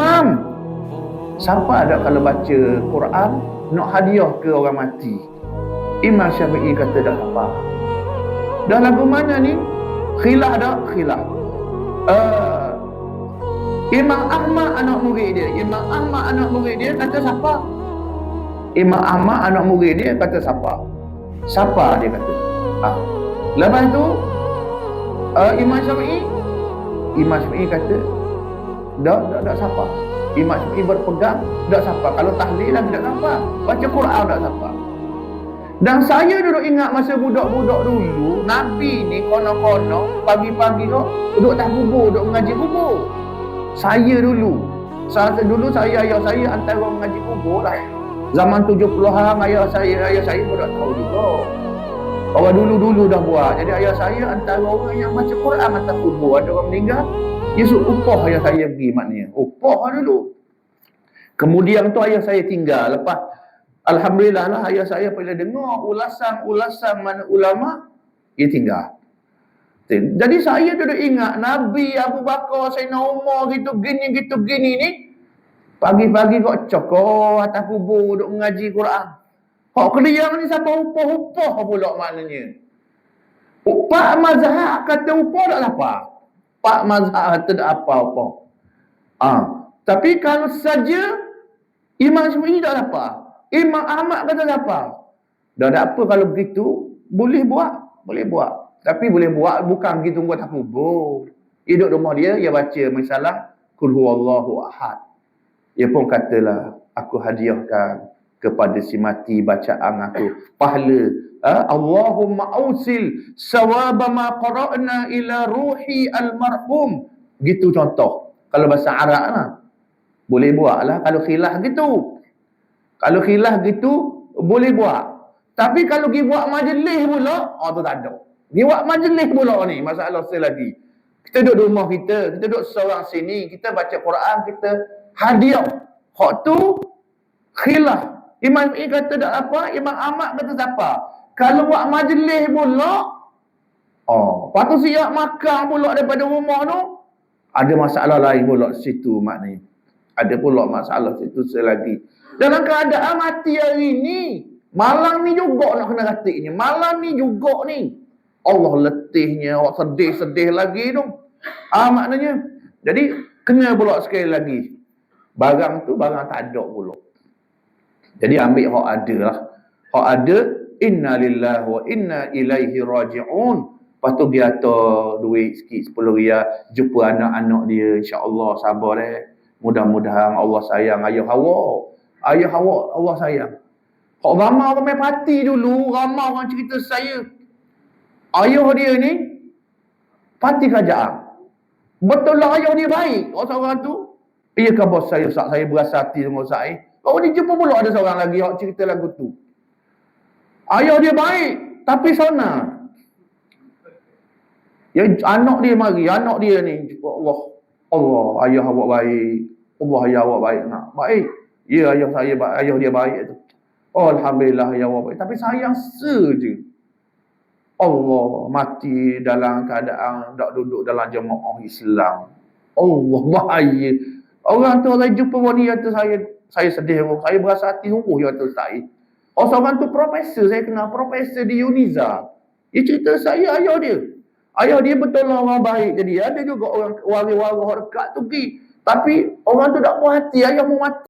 Imam, siapa ada kalau baca Quran nak hadiah ke orang mati? Imam Syafi'i kata tak apa. Dah lagu mana ni? Khilaf dah? Khilaf. Uh, Imam Ahmad anak murid dia. Imam Ahmad anak murid dia kata siapa? Imam Ahmad anak murid dia kata siapa? Siapa dia kata? Ah. Lepas tu uh, Imam Syafi'i Imam Syafi'i kata dak dak dak siapa? Imam Syafi'i berpegang dak siapa? Kalau tahlil lagi dak siapa? Baca Quran dak siapa? Dan saya duduk ingat masa budak-budak dulu, Nabi ni kono-kono pagi-pagi tu duduk tak kubur, duduk mengaji kubur. Saya dulu, saya dulu saya ayah saya antara mengaji kubur lah. Zaman 70-an ayah saya, ayah saya pun tak tahu juga. Orang dulu-dulu dah buat. Jadi ayah saya antara orang yang baca Quran mata kubur. Ada orang meninggal, suruh upah ayah saya pergi maknanya. Upah dulu. Kemudian tu ayah saya tinggal. Lepas Alhamdulillah lah ayah saya bila dengar ulasan-ulasan mana ulama, dia tinggal. Jadi saya duduk ingat Nabi Abu Bakar, Sayyidina Umar gitu, gini gitu, gini ni. Pagi-pagi kok cokor atas kubur duduk mengaji Quran. Hak keliang ni siapa upah-upah pula maknanya. Pak mazhab kata upah tak apa. Pak mazhab tak apa-apa. Ah, tapi kalau saja Imam Syafi'i tak apa. Imam Ahmad kata apa? Dah ada apa kalau begitu, boleh buat. Boleh buat. Tapi boleh buat bukan gitu buat tak kubur. Hidup rumah dia, dia baca misalnya, Kul huwallahu ahad. Dia pun katalah, aku hadiahkan kepada si mati bacaan aku. Pahala. Ha? Allahumma ausil sawaba ma qara'na ila ruhi almarhum. Gitu contoh. Kalau bahasa Arab lah. Boleh buat lah. Kalau khilaf gitu. Kalau khilaf gitu, boleh buat. Tapi kalau pergi buat majlis pula, oh tu tak ada. Pergi buat majlis pula ni, masalah saya lagi. Kita duduk rumah kita, kita duduk seorang sini, kita baca Quran, kita hadiah. Hak tu, khilaf. Imam I kata tak apa, Imam Ahmad kata tak apa. Kalau buat majlis pula, oh, tu siap makan pula daripada rumah tu, ada masalah lain pula situ maknanya. Ada pula masalah situ selagi. Dalam keadaan mati hari ni, malam ni juga nak kena ratik ni. Malam ni juga ni. Allah letihnya, awak sedih-sedih lagi tu. Ah maknanya. Jadi, kena pula sekali lagi. Barang tu, barang tak ada pula. Jadi, ambil hak ada lah. Hak ada, inna lillahi wa inna ilaihi raji'un. Lepas tu dia atur duit sikit, 10 riyal. Jumpa anak-anak dia, insyaAllah sabar eh. Mudah-mudahan Allah sayang ayah awak. Ayah awak Allah sayang. Hak ramai orang main parti dulu, ramai orang cerita saya. Ayah dia ni parti kerajaan. Betul lah ayah dia baik. Orang seorang tu, iya ke bos saya, sak saya berasa hati dengan saya. Kau ni jumpa pula ada seorang lagi yang cerita lagu tu. Ayah dia baik, tapi sana. Ya anak dia mari, anak dia ni Allah. Allah, ayah awak baik. Allah ayah awak baik nak. Baik. Ya ayah saya ayah dia baik tu. Oh, Alhamdulillah ayah awak baik. Tapi sayang saja. Allah mati dalam keadaan tak duduk dalam jemaah Islam. Allah bahaya. Orang tu saya jumpa wanita saya saya sedih. Saya berasa hati sungguh ya tu saya. Oh seorang tu profesor saya kenal profesor di Uniza. Dia cerita saya ayah dia. Ayah dia betul lah orang baik. Jadi ada juga orang wari-wari dekat tu pergi. Tapi orang tu tak puas hati. Ayah mau mati.